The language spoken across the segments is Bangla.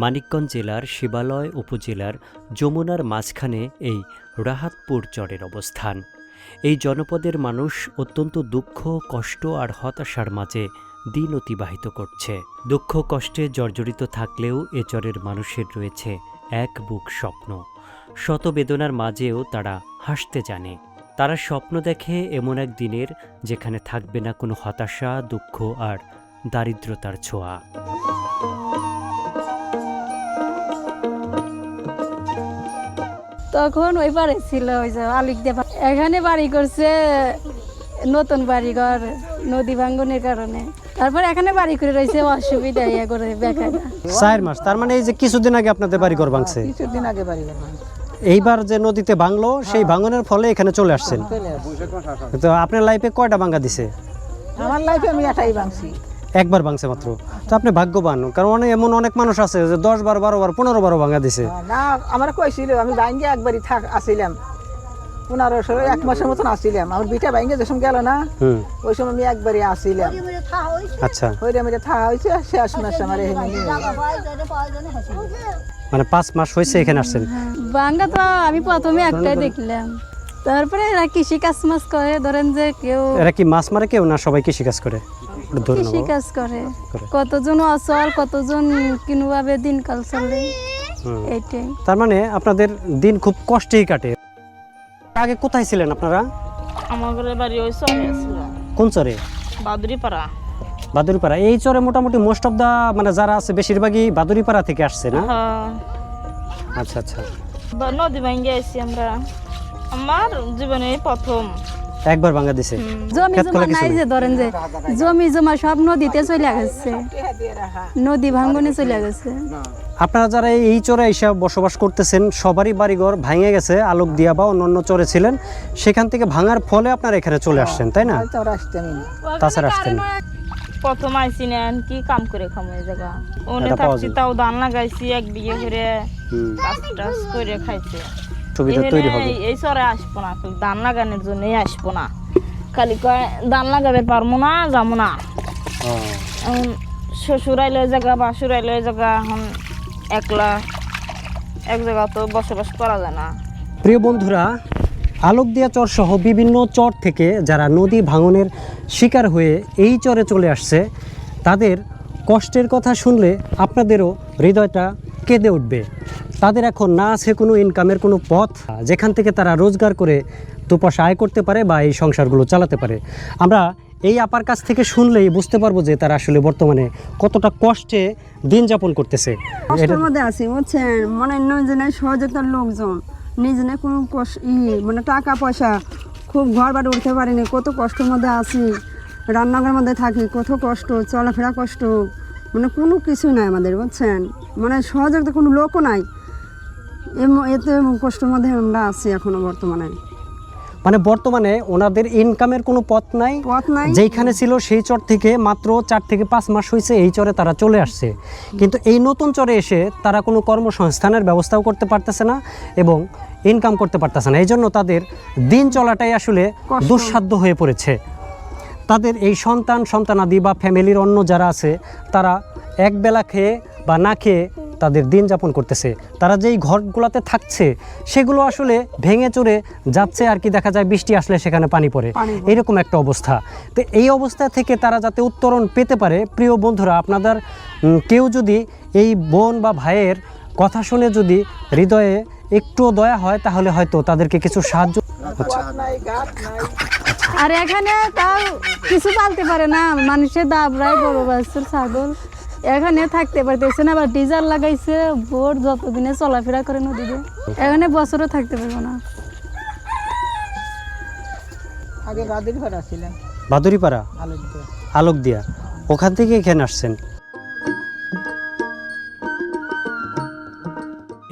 মানিকগঞ্জ জেলার শিবালয় উপজেলার যমুনার মাঝখানে এই রাহাতপুর চরের অবস্থান। এই জনপদের মানুষ অত্যন্ত দুঃখ, কষ্ট আর হতাশার মাঝে দিন অতিবাহিত করছে। দুঃখ, কষ্টে জর্জরিত থাকলেও এ চরের মানুষের রয়েছে এক বুক স্বপ্ন। শত বেদনার মাঝেও তারা হাসতে জানে। তারা স্বপ্ন দেখে এমন এক দিনের যেখানে থাকবে না কোনো হতাশা, দুঃখ আর দারিদ্রতার ছোঁয়া। তখন ওই পারে ছিল ওই যে আলিক দেবা এখানে বাড়ি করছে নতুন বাড়ি ঘর নদী ভাঙ্গনের কারণে। তারপর এখানে বাড়ি করে রয়েছে অসুবিধা ইয়ে করে বেকার চার মাস তার মানে এই যে কিছুদিন আগে আপনাদের বাড়ি ঘর ভাঙছে? কিছুদিন আগে বাড়ি গেলাম এইবার যে নদীতে ভাঙলো সেই ভাঙনের ফলে এখানে চলে আসছেন? তো আপনার লাইফে কয়টা ভাঙা দিছে? আমার লাইফে আমি এটাই ভাঙছি। একবার ভাঙছে মাত্র। তো আপনি ভাগ্যবান কারণ অনেক এমন অনেক মানুষ আছে যে দশ বার বারো বার পনেরো বারো ভাঙা দিছে। না আমার কইছিল আমি ভাঙ্গে একবারই থাক আসিলাম। পনেরো ষোলো এক মাসের মতন আসিলাম। আমার বিটা ভাঙ্গে যে সময় গেল না ওই সময় আমি একবারই আসিলাম। আচ্ছা। মেরে থাকা হয়েছে শেষ মাসে আমার। মানে পাঁচ মাস হয়েছে এখানে আসছেন। বাঙ্গা তো আমি প্রথমে একটাই দেখলাম। তারপরে এরা কৃষি কাজ মাস করে ধরেন যে কেউ এরা কি মাছ মারে কেউ না সবাই কৃষি কাজ করে? কৃষি। কাজ করে। কতজন অচল কতজন কিনুভাবে দিনকাল চলে। এইটাই তার মানে আপনাদের দিন খুব কষ্টেই কাটে। আগে কোথায় ছিলেন আপনারা? আমার বাড়ি ওই চরে কোন চরে? বাদুরিপাড়া। বাদুরিপাড়া। এই চরে মোটামুটি মোস্ট অফ দা মানে যারা আছে বেশিরভাগই বাদুরিপাড়া থেকে আসছে না? হ্যাঁ। আচ্ছা আচ্ছা। বা- নদী ভাঙ্গে আছি আমরা। আমার জীবনে প্রথম। একবার ভাঙা দিছে জমি জমা নাই যে ধরেন যে জমি জমা সব নদীতে চলে গেছে। নদী ভাঙ্গনে চলে গেছে। আপনারা যারা এই চরে এসে বসবাস করতেছেন সবারই বাড়িঘর ভেঙে গেছে আলোক দিয়া বা অন্য অন্য চরে ছিলেন। সেখান থেকে ভাঙার ফলে আপনারা এখানে চলে আসছেন তাই না? তাছাড়া আসতেন প্রথম আইসি নেন কি কাম করে খামো এই জায়গা? ওনে থাকছি তাও ধান লাগাইছি এক বিঘে করে কাজ টাজ করে খাইছে। সুবিধা তৈরি হবে। এই চরে আসব না ধান লাগানোর জন্যই আসব না। খালি কয় ধান লাগাবে পারব না যাব না। ও, এখন শ্বশুর আইলে ওই জায়গা বাসুর আইলে ওই জায়গা এখন একলা এক জায়গা তো বসবাস করা যায় না। প্রিয় বন্ধুরা আলোক দিয়া চর সহ বিভিন্ন চর থেকে যারা নদী ভাঙনের শিকার হয়ে এই চরে চলে আসছে তাদের কষ্টের কথা শুনলে আপনাদেরও হৃদয়টা কেঁদে উঠবে। তাদের এখন না আছে কোনো ইনকামের কোনো পথ যেখান থেকে তারা রোজগার করে দুপয়সা আয় করতে পারে বা এই সংসারগুলো চালাতে পারে। আমরা এই আপার কাছ থেকে শুনলেই বুঝতে পারব যে তারা আসলে বর্তমানে কতটা কষ্টে দিন যাপন করতেছে। আছি বুঝছেন? মানে সহযোগিতার লোকজন নিজনে কোনো কষ্ট ই মানে টাকা পয়সা খুব ঘর বাড়ি উঠতে পারিনি কত কষ্টের মধ্যে আছি। রান্নাঘরের মধ্যে থাকি কত কষ্ট চলাফেরা কষ্ট মানে কোনো কিছু নাই আমাদের বুঝছেন? মানে সহযোগিতা কোনো লোকও নাই। এতে কষ্টের মধ্যে আমরা আছি এখনও বর্তমানে। মানে বর্তমানে ওনাদের ইনকামের কোনো পথ নাই। যেইখানে ছিল সেই চর থেকে মাত্র চার থেকে পাঁচ মাস হয়েছে এই চরে তারা চলে আসছে। কিন্তু এই নতুন চরে এসে তারা কোনো কর্মসংস্থানের ব্যবস্থাও করতে পারতেছে না এবং ইনকাম করতে পারতেছে না। এই জন্য তাদের দিন চলাটাই আসলে দুঃসাধ্য হয়ে পড়েছে। তাদের এই সন্তান সন্তানাদি বা ফ্যামিলির অন্য যারা আছে তারা এক বেলা খেয়ে বা না খেয়ে তাদের দিন যাপন করতেছে। তারা যেই ঘরগুলোতে থাকছে সেগুলো আসলে ভেঙে চড়ে যাচ্ছে আর কি দেখা যায় বৃষ্টি আসলে সেখানে পানি পড়ে। এরকম একটা অবস্থা। তো এই অবস্থা থেকে তারা যাতে উত্তরণ পেতে পারে প্রিয় বন্ধুরা আপনাদের কেউ যদি এই বোন বা ভাইয়ের কথা শুনে যদি হৃদয়ে একটু দয়া হয় তাহলে হয়তো তাদেরকে কিছু সাহায্য নাই আর এখানে তাও কিছু পালতে পারে না। মানুষের দাবরায় বাছুর ছাগল। এখানে থাকতে পারতেছে না আবার ডিজাল লাগাইছে বোর যতদিনে চলাফেরা করে নদীতে এখানে বছরও থাকতে পারব না। আগে বাদুরিপাড়া আলোক দিয়ে আলোক দিয়া ওখান থেকে এখানে আসছেন।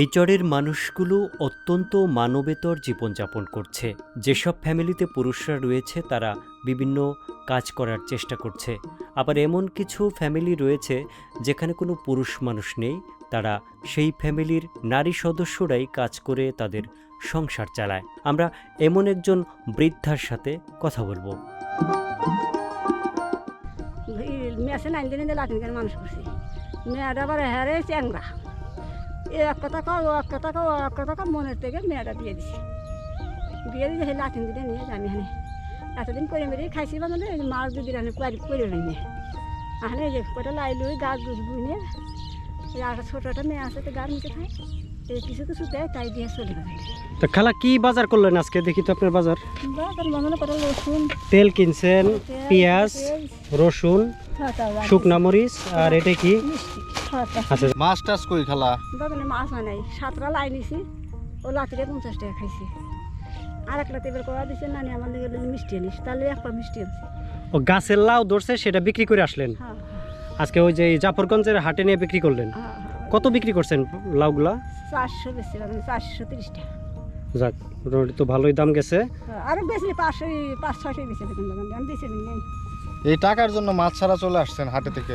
এই চরের মানুষগুলো অত্যন্ত মানবেতর জীবনযাপন করছে। যেসব ফ্যামিলিতে পুরুষরা রয়েছে তারা বিভিন্ন কাজ করার চেষ্টা করছে। আবার এমন কিছু ফ্যামিলি রয়েছে যেখানে কোনো পুরুষ মানুষ নেই। তারা সেই ফ্যামিলির নারী সদস্যরাই কাজ করে তাদের সংসার চালায়। আমরা এমন একজন বৃদ্ধার সাথে কথা বলব। মানুষ করছি মেয়েটা আবার হ্যারে চ্যাংরা। এ একটা টাকা ও একটা টাকা ও একটা টাকা মনের দিয়ে দিছি। দিয়ে দিয়ে সেই লাঠিন দিলে নিয়ে জানি হানে এতদিন করে মেরে খাইছি বা মানে মাছ দুই দিন করে করে নিয়ে এই যে কটা লাই লুই গাছ গুছ বুনে এই আর একটা একটা মেয়ে আছে তো গাছ নিচে খায়। এই কিছু কিছু দেয় তাই দিয়ে চলে তো খালা কি বাজার করলেন আজকে? দেখি তো আপনার বাজার। তেল কিনছেন পেঁয়াজ রসুন শুকনা মরিচ আর এটা কি? আচ্ছা। মাছ টাছ কই খালা? মাছ হয় নাই। সাতটা লাই নিছি ও লাতিরে পঞ্চাশ টাকা খাইছি। আর এক লাতি করা দিছে নানি আমার লেগে মিষ্টি আনিস। তাহলে এক পা মিষ্টি আনছি। ও গাছের লাউ ধরছে সেটা বিক্রি করে আসলেন? হ্যাঁ আজকে ওই যে জাফরগঞ্জের হাটে নিয়ে বিক্রি করলেন? হ্যাঁ হ্যাঁ। কত বিক্রি করছেন লাউগুলা? চারশো বেশি চারশো তিরিশ টাকা। যাক মোটামুটি তো ভালোই দাম গেছে। হ্যাঁ, আরও বেশি পাঁচশো পাঁচ ছয়শো বেশি আমি এই টাকার জন্য মাছ ছাড়া চলে আসছেন হাটে থেকে?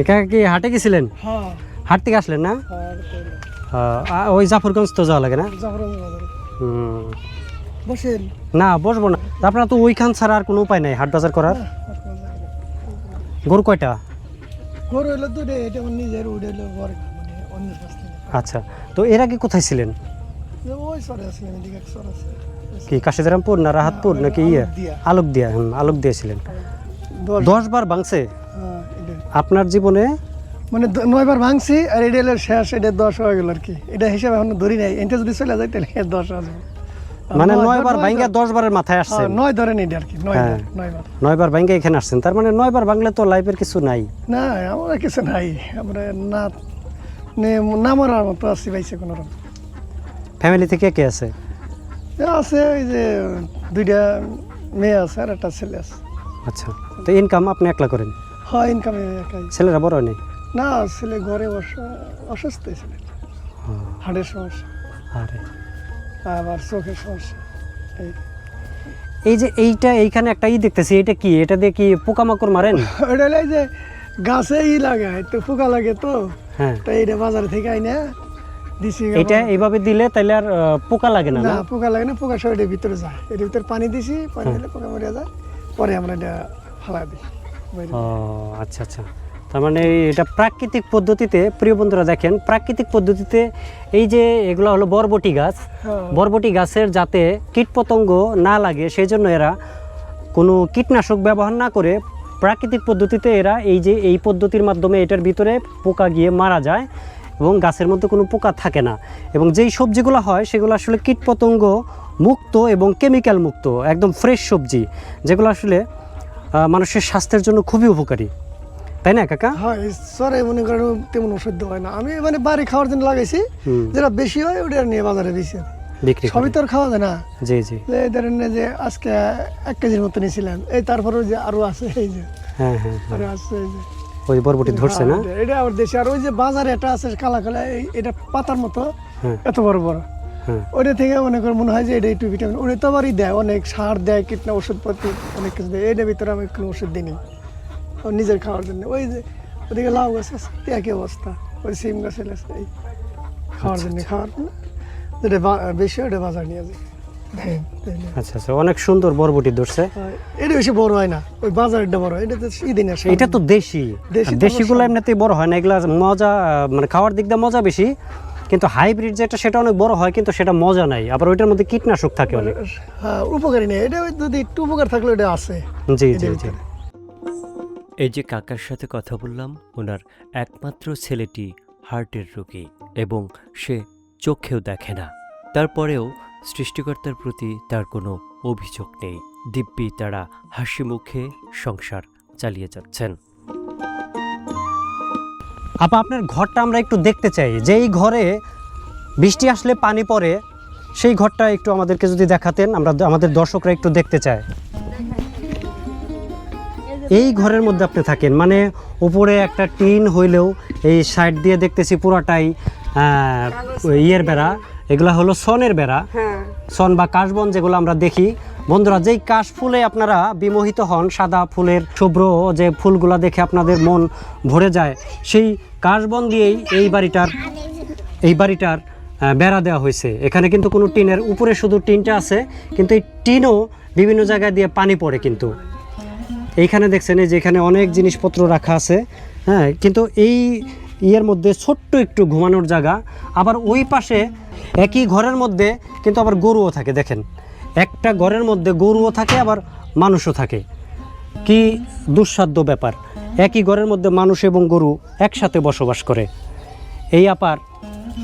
একা কি হাটে গেছিলেন? হাট থেকে আসলেন না? হ্যাঁ, ওই জাফরগঞ্জ তো যাওয়া লাগে না। বসেন। না বসবো না। তা আপনারা তো ওইখান ছাড়া আর কোনো উপায় নাই হাট বাজার করার? গরু কয়টা? গরু হইল দুটো এটা আমার নিজের ঘর মানে আচ্ছা তো এর আগে কোথায় ছিলেন? কি কাশিদারামপুর না রাহাতপুর নাকি ইয়ে? আলোক দিয়া হুম আলোক দিয়েছিলেন দশ। বার ভাঙছে? হ্যাঁ, আপনার জীবনে মানে নয়বার ভাঙছি আর এটা শেষ এটা দশ হয়ে গেল আর কি। এটা হিসাবে এখন ধরি নাই। এটা যদি চলে যায় তাহলে দশ আসবে মানে নয়- নয় বার নয় ভাঙ্গা দশ বারের মাথায় হ্যাঁ, আসছেন নয় ধরেন এটা আর কি নয় হ্যাঁ। বার নয় বার নয় বার ভাঙ্গা এখানে আসছেন। তার মানে নয় বার ভাঙলে তো লাইফের কিছু নাই। না আমরা কিছু নাই। আমরা না না মরার মতো আছি পাইছে কোনো রকম ফ্যামিলি থেকে কে আছে? আছে ওই যে দুইটা মেয়ে আছে আর একটা ছেলে আছে। আচ্ছা। তো ইনকাম আপনি একলা করেন? হয় ইনকামে একাই। ছেলেরা বড় নেই? না ছেলে ঘরে অসুস্থ ছিল। হাড়ের সমস্যা। আরে। আবার চোখের সমস্যা। এই। এই যে এইটা এইখানে একটা ই দেখতেছি এটা কি? এটা দিয়ে কি পোকামাকড় মারেন? ওটা হলো যে গাছে ই লাগায় তো পোকা লাগে তো। হ্যাঁ। তো এইটা বাজার থেকে আইনা দিছি এটা এইভাবে দিলে তাহলে আর পোকা লাগে না না পোকা লাগে না পোকা সব ভিতরে যায়। এটার ভিতরে পানি দিছি পানি দিলে পোকা মরে যায়। পরে আমরা এটা ফালা দিই। ও আচ্ছা আচ্ছা। তার মানে এটা প্রাকৃতিক পদ্ধতিতে প্রিয় বন্ধুরা দেখেন প্রাকৃতিক পদ্ধতিতে এই যে এগুলো হলো বরবটি গাছ। হ্যাঁ। বরবটি গাছের যাতে কীটপতঙ্গ না লাগে সেই জন্য এরা কোনো কীটনাশক ব্যবহার না করে প্রাকৃতিক পদ্ধতিতে এরা এই যে এই পদ্ধতির মাধ্যমে এটার ভিতরে পোকা গিয়ে মারা যায় এবং গাছের মধ্যে কোনো পোকা থাকে না। এবং যেই সবজিগুলো হয় সেগুলো আসলে কীটপতঙ্গ মুক্ত এবং কেমিক্যাল মুক্ত একদম ফ্রেশ সবজি যেগুলো আসলে মানুষের স্বাস্থ্যের জন্য খুবই উপকারী। তাই না কাকা? হয় সরে মনে করেন তেমন হয় না। আমি মানে বাড়ি খাওয়ার জন্য লাগাইছি যেটা বেশি হয় ওটা নিয়ে বাজারে বিক্রি সবই তো খাওয়া যায় না। জি জি। এই ধরেন না যে আজকে এক কেজির মতো নিয়েছিলাম এই তারপরে যে আরও আছে এই যে হ্যাঁ হ্যাঁ হ্যাঁ। আরও আছে এই যে। ওই বরবটি ধরছে না? হ্যাঁ, এটা আমার দেশে আর ওই যে বাজারে একটা আছে কালা কালা এটা পাতার মতো হ্যাঁ। এত বড় বড়। ওটা থেকে মনে করে মনে হয় যে এটা একটু ভিটামিন ওটা তো আবারই দেয় অনেক সার দেয় কীটনা ওষুধপাতি অনেক কিছু দেয় এটার ভিতরে আমি কোনো ওষুধ দিইনি। ও নিজের খাওয়ার জন্য ওই যে ওদিকে লাউ গাছ আছে একই অবস্থা ওই সিম গাছের আছে এই খাওয়ার জন্য খাওয়ার জন্য যেটা বেশি ওটা বাজার নিয়ে যায় হ্যাঁ? আচ্ছা আচ্ছা অনেক সুন্দর বরবটি ধরছে এটা বেশি বড় হয় না ওই বাজারটা বড় এটা তো ইদিন আসে এটা তো দেশি দেশিগুলো। এমনিতেই বড় হয় না এগুলা মজা মানে খাওয়ার দিক দিয়ে মজা বেশি কিন্তু হাইব্রিড যেটা সেটা অনেক বড় হয় কিন্তু সেটা মজা নাই আবার ওইটার মধ্যে কীটনাশক থাকে অনেক হ্যাঁ উপকারী নেই এটা যদি একটু উপকার থাকলে এটা আছে জি জি জি। এই যে কাকার সাথে কথা বললাম, ওনার একমাত্র ছেলেটি হার্টের রোগী এবং সে চোখেও দেখে না। তারপরেও সৃষ্টিকর্তার প্রতি তার কোনো অভিযোগ নেই। দিব্যি তারা হাসি মুখে সংসার চালিয়ে যাচ্ছেন। আপা, আপনার ঘরটা আমরা একটু দেখতে চাই। যে এই ঘরে বৃষ্টি আসলে পানি পড়ে, সেই ঘরটা একটু আমাদেরকে যদি দেখাতেন, আমরা আমাদের দর্শকরা একটু দেখতে চায়। এই ঘরের মধ্যে আপনি থাকেন। মানে উপরে একটা টিন হইলেও এই সাইড দিয়ে দেখতেছি পুরাটাই ইয়ের বেড়া। এগুলা হলো সনের বেড়া। হ্যাঁ। সন বা কাশবন যেগুলো আমরা দেখি। বন্ধুরা যেই কাশ ফুলে আপনারা বিমোহিত হন সাদা ফুলের শুভ্র যে ফুলগুলা দেখে আপনাদের মন ভরে যায় সেই কাশবন দিয়েই এই বাড়িটার এই বাড়িটার বেড়া দেওয়া হয়েছে। এখানে কিন্তু কোনো টিনের উপরে শুধু টিনটা আছে কিন্তু এই টিনও বিভিন্ন জায়গায় দিয়ে পানি পড়ে কিন্তু। এইখানে দেখছেন এই যে এখানে অনেক জিনিসপত্র রাখা আছে হ্যাঁ কিন্তু এই ইয়ের মধ্যে ছোট্ট একটু ঘুমানোর জায়গা, আবার ওই পাশে একই ঘরের মধ্যে কিন্তু আবার গরুও থাকে, দেখেন। একটা ঘরের মধ্যে গরুও থাকে, আবার মানুষও থাকে। কি দুঃসাধ্য ব্যাপার। একই ঘরের মধ্যে মানুষ এবং গরু একসাথে বসবাস করে। এই আপার,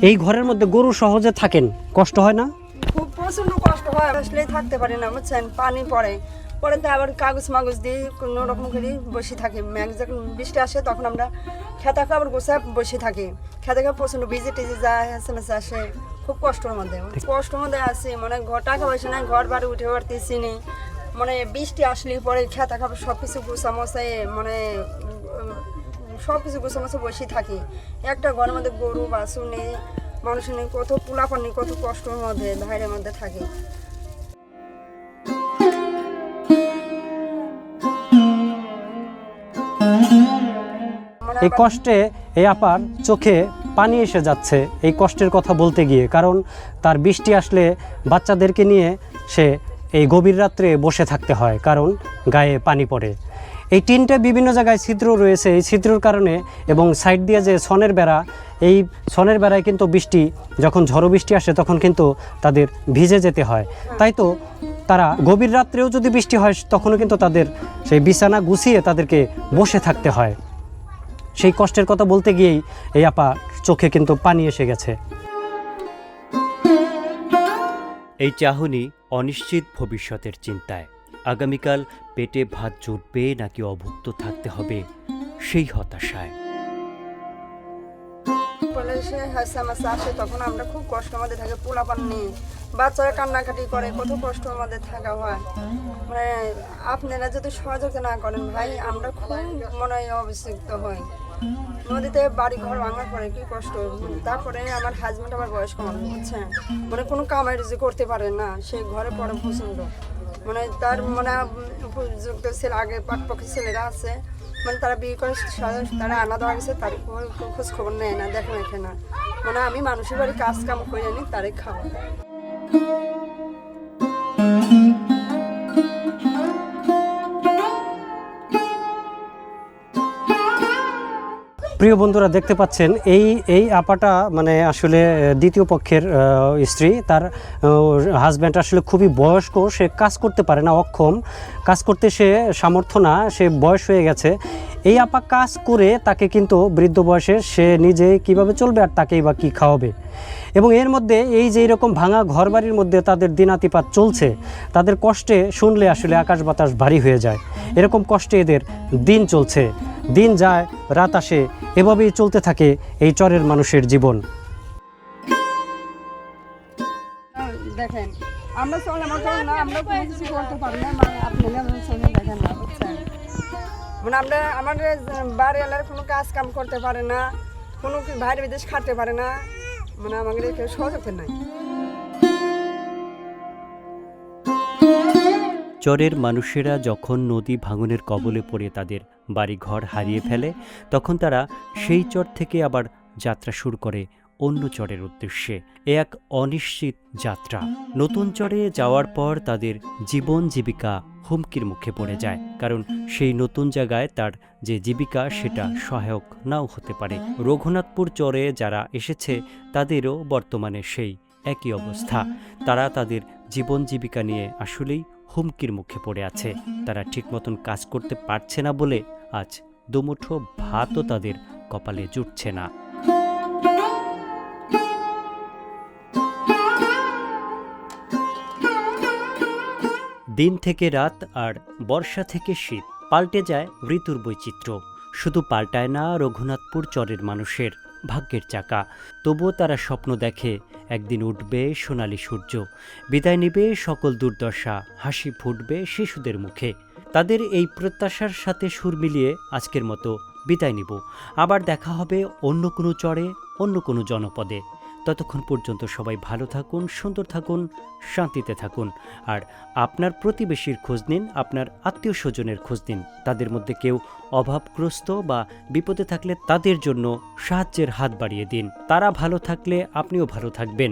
এই ঘরের মধ্যে গরু সহজে থাকেন, কষ্ট হয় না? খুব প্রচণ্ড কষ্ট হয়, আসলেই থাকতে পারি না, বুঝছেন? পানি পড়ে। পরে তো আবার কাগজ মাগজ দিয়ে কোনো রকম করে বসে থাকি। ম্যাগ যখন বৃষ্টি আসে তখন আমরা খেতা খাবার গোসা বসে থাকি। খেতে খাবার প্রচণ্ড ভিজে টিজে যায় এস আসে। খুব কষ্টের মধ্যে। কষ্টের মধ্যে আছি মানে ঘর টাকা পয়সা নাই, ঘর বাড়ি উঠে পারতেছি নি। মানে বৃষ্টি আসলে পরে খেতা খাবার সব কিছু গুছা মশাই মানে সব কিছু গুছা মশা বসে থাকি। একটা ঘরের মধ্যে গরু, বাছুর নেই, মানুষ নেই, কত পোলাপানি কত কষ্টের মধ্যে ধাইরের মধ্যে থাকি। এই কষ্টে এই আপার চোখে পানি এসে যাচ্ছে এই কষ্টের কথা বলতে গিয়ে, কারণ তার বৃষ্টি আসলে বাচ্চাদেরকে নিয়ে সে এই গভীর রাত্রে বসে থাকতে হয়, কারণ গায়ে পানি পড়ে। এই টিনটা বিভিন্ন জায়গায় ছিদ্র রয়েছে, এই ছিদ্রর কারণে এবং সাইড দিয়ে যে সনের বেড়া, এই সনের বেড়ায় কিন্তু বৃষ্টি, যখন ঝড়ো বৃষ্টি আসে তখন কিন্তু তাদের ভিজে যেতে হয়। তাই তো তারা গভীর রাত্রেও যদি বৃষ্টি হয়, তখনও কিন্তু তাদের সেই বিছানা গুছিয়ে তাদেরকে বসে থাকতে হয়। সেই কষ্টের কথা বলতে গিয়েই এই আপা চোখে কিন্তু পানি এসে গেছে। এই চাহনি অনিশ্চিত ভবিষ্যতের চিন্তায়। আগামীকাল পেটে ভাত জুটবে নাকি অভুক্ত থাকতে হবে সেই হতাশায়। বলে হাসা মাসা আসে তখন আমরা খুব কষ্ট আমাদের থাকে পোলাপান নেই বাচ্চারা কান্নাকাটি করে কত কষ্ট আমাদের থাকা হয়। মানে আপনারা যদি সহযোগিতা না করেন ভাই আমরা খুব মনে হয় অভিষিক্ত হই। নদীতে বাড়ি ঘর ভাঙার পরে কি কষ্ট? তারপরে আমার হাজব্যান্ড আমার বয়স্ক মানুষ, বুঝছেন? মানে কোনো কামাই রুজি করতে পারে না, সে ঘরে পড়ে প্রচণ্ড। মানে তার মানে উপযুক্ত ছেলে, আগে পাকপক্ষী ছেলেরা আছে মানে তারা বিয়ে করে তারা আনা দেওয়া গেছে, তার খোঁজ খবর নেয় না, দেখে রাখে না। মানে আমি মানুষের বাড়ি কাজ কাম করে আনি তারে খাওয়া প্রিয় বন্ধুরা, দেখতে পাচ্ছেন, এই এই আপাটা মানে আসলে দ্বিতীয় পক্ষের স্ত্রী। তার হাজব্যান্ড আসলে খুবই বয়স্ক, সে কাজ করতে পারে না, অক্ষম। কাজ করতে সে সামর্থ্য না, সে বয়স হয়ে গেছে। এই আপা কাজ করে তাকে কিন্তু বৃদ্ধ বয়সে সে নিজে কীভাবে চলবে আর তাকেই বা কী খাওয়াবে? এবং এর মধ্যে এই যে এরকম ভাঙা ঘরবাড়ির মধ্যে তাদের দিনাতিপাত চলছে, তাদের কষ্টে শুনলে আসলে আকাশ বাতাস ভারী হয়ে যায়। এরকম কষ্টে এদের দিন চলছে। দিন যায়, রাত আসে, এভাবেই চলতে থাকে এই চরের মানুষের জীবন। আমরা মানে মানে আমরা, আমাদের বাড়ি কোনো কাজ কাম করতে পারে না, কোনো বাইরে বিদেশ খাটতে পারে না মানে আমাদের কেউ সহযোগিতা নাই। চরের মানুষেরা যখন নদী ভাঙনের কবলে পড়ে তাদের বাড়ি ঘর হারিয়ে ফেলে, তখন তারা সেই চর থেকে আবার যাত্রা শুরু করে অন্য চরের উদ্দেশ্যে, এ এক অনিশ্চিত যাত্রা। নতুন চরে যাওয়ার পর তাদের জীবন জীবিকা হুমকির মুখে পড়ে যায়, কারণ সেই নতুন জায়গায় তার যে জীবিকা সেটা সহায়ক নাও হতে পারে। রঘুনাথপুর চরে যারা এসেছে, তাদেরও বর্তমানে সেই একই অবস্থা। তারা তাদের জীবন জীবিকা নিয়ে আসলেই হুমকির মুখে পড়ে আছে। তারা ঠিক মতন কাজ করতে পারছে না বলে আজ দুমুঠো ভাতও তাদের কপালে জুটছে না। দিন থেকে রাত আর বর্ষা থেকে শীত পাল্টে যায় ঋতুর বৈচিত্র্য। শুধু পাল্টায় না রঘুনাথপুর চরের মানুষের ভাগ্যের চাকা। তবুও তারা স্বপ্ন দেখে, একদিন উঠবে সোনালি সূর্য। বিদায় নিবে সকল দুর্দশা, হাসি ফুটবে শিশুদের মুখে। তাদের এই প্রত্যাশার সাথে সুর মিলিয়ে আজকের মতো বিদায় নিব। আবার দেখা হবে অন্য কোনো চরে, অন্য কোনো জনপদে। ততক্ষণ পর্যন্ত সবাই ভালো থাকুন, সুন্দর থাকুন, শান্তিতে থাকুন। আর আপনার প্রতিবেশীর খোঁজ নিন, আপনার আত্মীয় স্বজনের খোঁজ নিন। তাদের মধ্যে কেউ অভাবগ্রস্ত বা বিপদে থাকলে তাদের জন্য সাহায্যের হাত বাড়িয়ে দিন। তারা ভালো থাকলে আপনিও ভালো থাকবেন।